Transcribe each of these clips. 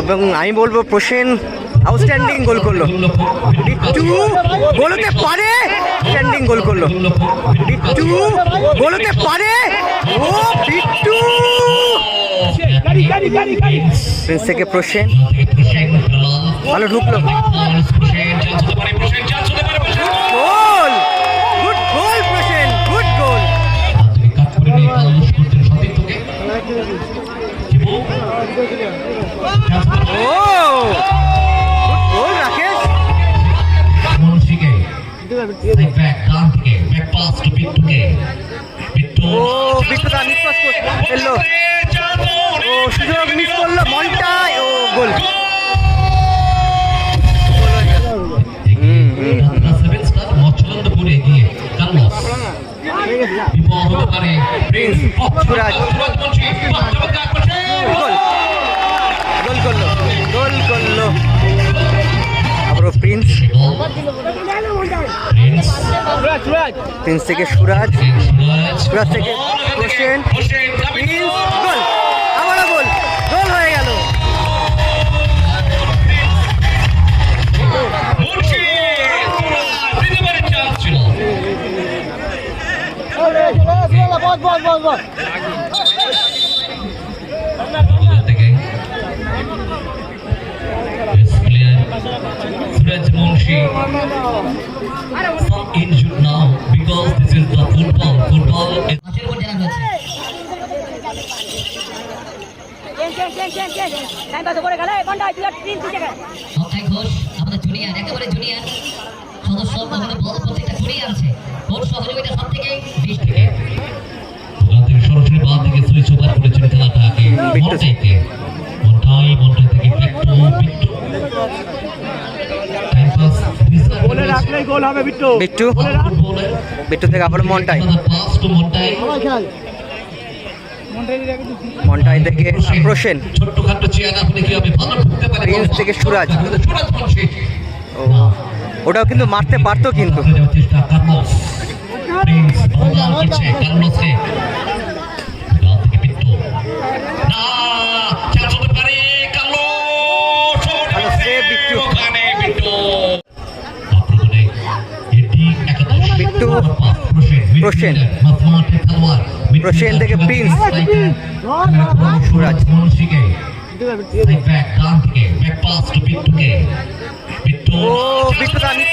এবং আমি বলব প্রসেন আউটস্ট্যান্ডিং গোল করল বিট্টু গোলতে পারে স্ট্যান্ডিং গোল করল বিট্টু বলতে পারে ও বিট্টু প্রিন্স থেকে প্রসেন ভালো ঢুকলো সুরাজ। গোল গোল করল গোল করল আবারও প্রিন্স প্রিন্স থেকে সুরাজ সুরাজ থেকে প্রসেন বস বস বস বস Suraj Munshi, injured now because this is the football. Football is মাঠের উপর জানা হয়েছে। অক্ষয় ঘোষ আমাদের জুনিয়র একেবারে জুনিয়র। সদস্য বল প্রত্যেকটা কুড়িয়ে আনছে ওর সহযোগিতা সব থেকে বেশি? মনটাই মনটাই থেকে বিট্টু বিট্টু বিট্টু বিট্টু থেকে মনটাই মনটাই থেকে প্রসেন প্রিন্স থেকে। সুরাজ ও ওটাও কিন্তু মারতে পারতো কিন্তু প্রসেন প্রসেন। থেকে প্রিন্স। সুরাজ ও বিট্টু দা মিস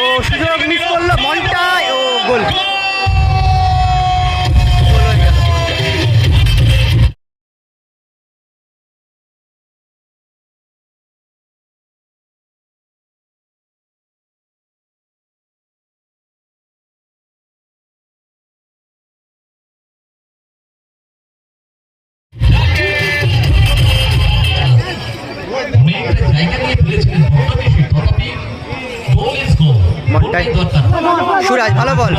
ও সুযোগ মিস করল মনটায় ও গোল সুরাজ ভালো বল।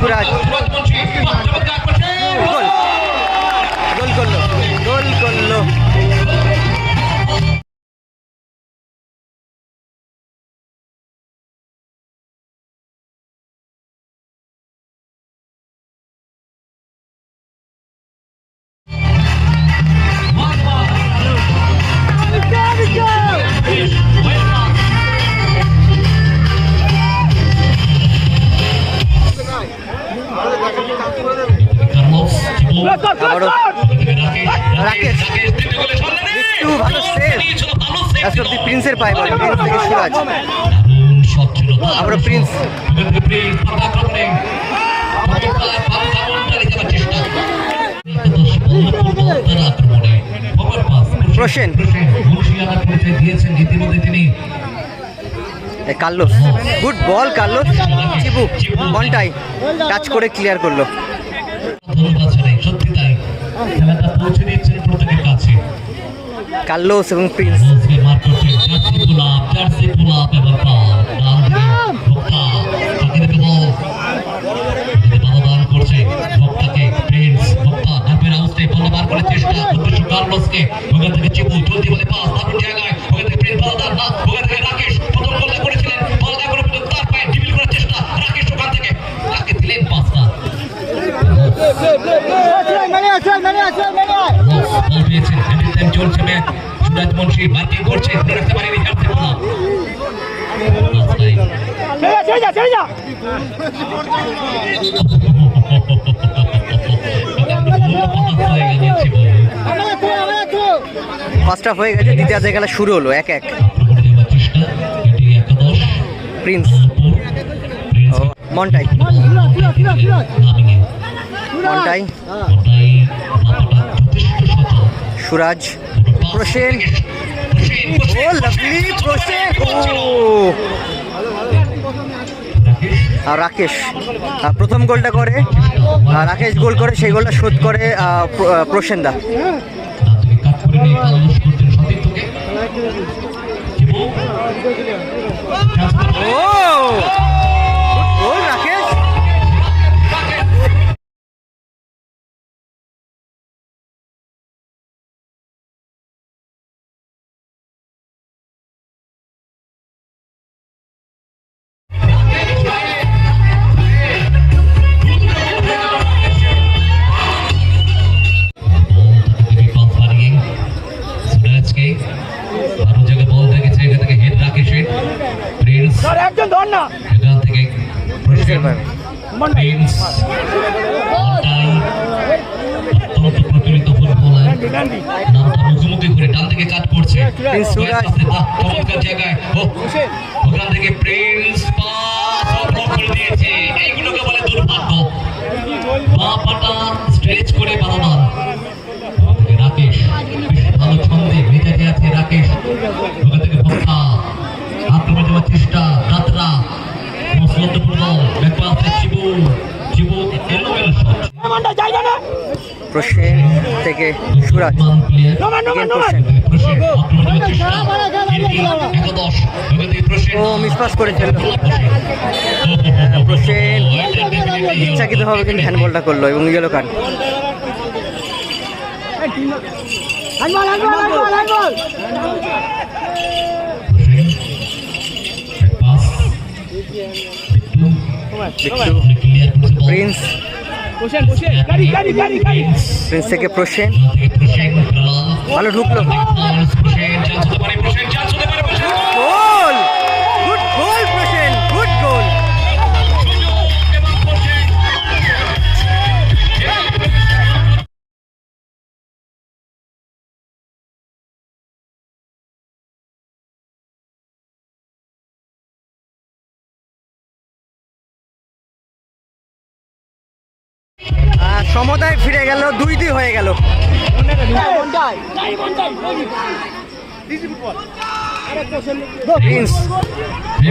ফাঁকা লাস্ট প্রিন্সের পায়ে বল প্রিন্স থেকে shot. Prince. Carlos. Good ball, Carlos. Chibu Montai touch করে ক্লিয়ার করল। সত্যি তাই। পৌঁছে কার্লোস এবং প্রিন্স রাকেশ করেছিলেন তার পায়ে ডিবিল করার চেষ্টা রাকেশ দারুণ জায়গায় ওখান থেকে প্রিন্স বাধা দান না ওখান থেকে রাকেশ প্রথম বলটা করেছিলেন বাধা করে চলছে ম্যাচ। সুরাজ মুন্সি মার্কিং করছে ধরে রাখতে পারেনি যা হয়ে গেছে বল ফার্স্ট হাফ হয়ে গেছে দ্বিতীয়ার্ধে খেলা শুরু হলো এক এক। প্রিন্স মন্টাই মন্টাই সুরাজ, প্রসেন। ও লাভলি প্রসেন। ও। আর রাকেশ। প্রথম গোলটা করে রাকেশ গোল করে, সেই গোলটা শোধ করে প্রসেনদা ও! একজন ধর না। মুখোমুখি করে ডান থেকে কাজ করছে। প্রিন্স সুরাজ। বাহ, চমৎকার জায়গায়। ওখান থেকে প্রিন্স পাস করে দিয়েছে। এইগুলোকে বলে দুর্ভাগ্য। বা পাটা ওখান থেকে প্রসেন ও মিসপাস করেছিল। প্রসেন ইচ্ছাকৃতভাবে কিন্তু হ্যান্ডবলটা করল এবং আনবল বিট্টু প্রিন্স প্রিন্স থেকে প্রসেন। ভালো ঢুকলো। সমতায় ফিরে গেল দুই দুই হয়ে গেল। প্রিন্স।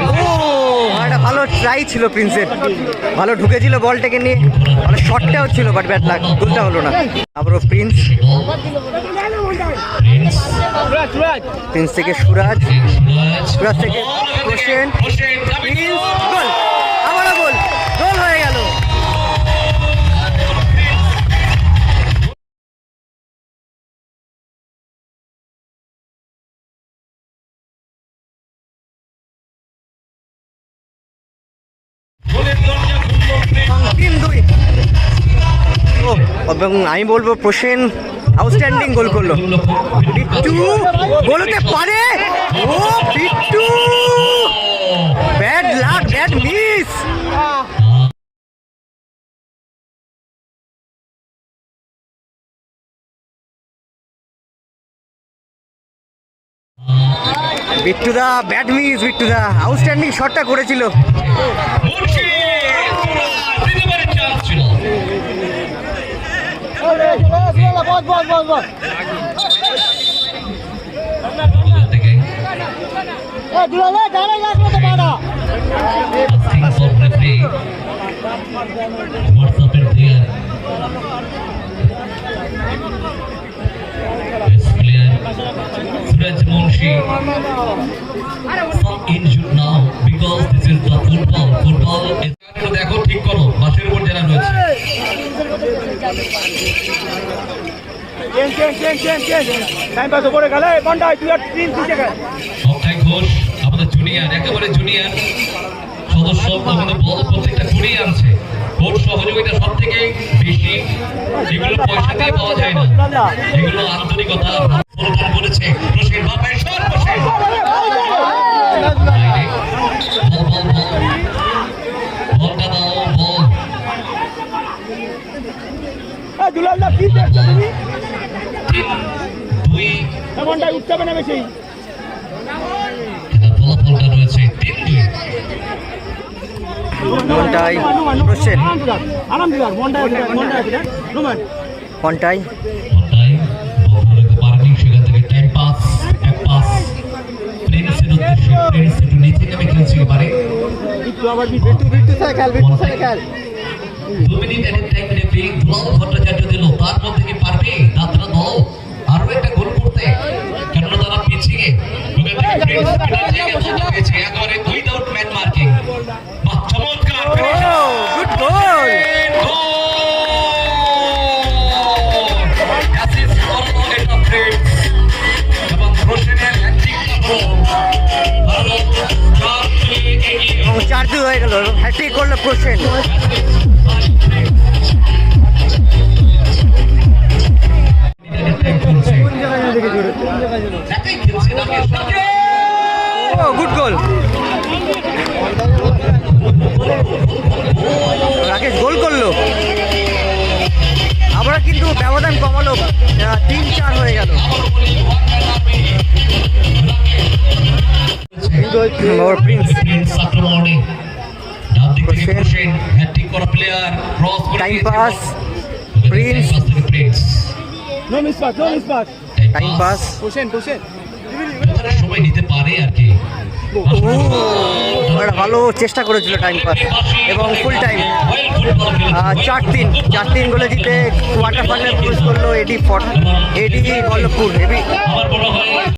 ও, একটা ভালো ট্রাই ছিল প্রিন্সের। ভালো ঢুকেছিল বলটাকে নিয়ে। ভালো শটটাও ছিল বাট ব্যাট লাগ গোলটা হলো না। আবারও প্রিন্স। প্রিন্স থেকে সুরাজ। সুরাজ থেকে আমি বলব প্রসেন আউটস্ট্যান্ডিং গোল করল। বিট্টু গোল হতে পারে। ও, Bittu! Bad luck bad miss বিট্টুদা bad miss বিট্টুদা। আউটস্ট্যান্ডিং শটটা করেছিল। Suraj Munshi some injured now because this is the football football is দেখো ঠিক করো বাসের অক্ষয় ঘোষ আমাদের জুনিয়র একেবারে জুনিয়র সদস্য আমাদের প্রত্যেকটা কুড়ি আনছে ওর সহযোগিতা সব থেকে বেশি এগুলো পয়সা দিয়ে পাওয়া যায় না এগুলো আন্তরিকতা প্রদান করেছে রশিদ বাপের শট বল বল বল কি দেখছ তুমি এমনটাই উঠতে হবে না বেশি ফলাফলটা রয়েছে তিন দুই মনটাই। মনটাই। ভট্টাচার্য তার মধ্যে কি পারবে দাদরা দল আরও একটা গোল করতে। কেননা তারা পিছিয়ে? একেবারে উইদাউট ম্যান মার্কিং চমৎকার গুড গোল চার দুই দুই হয়ে গেল। হ্যাট্রিক করল প্রসেন গুড গোল রাকেশ গোল করল। আবার কিন্তু ব্যবধান কমালো। তিন চার হয়ে গেল। Time. Pass Prince. No miss pass no miss time pass Hossain Hossain সময় নিতে পারে আর কি। ভালো চেষ্টা করেছিল টাইম পাস এবং ফুল টাইম চার তিন চার তিন গোলে জিতে কোয়ার্টার ফাইনাল প্রবেশ করল এডি ফর এডি বল্লভপুর হয়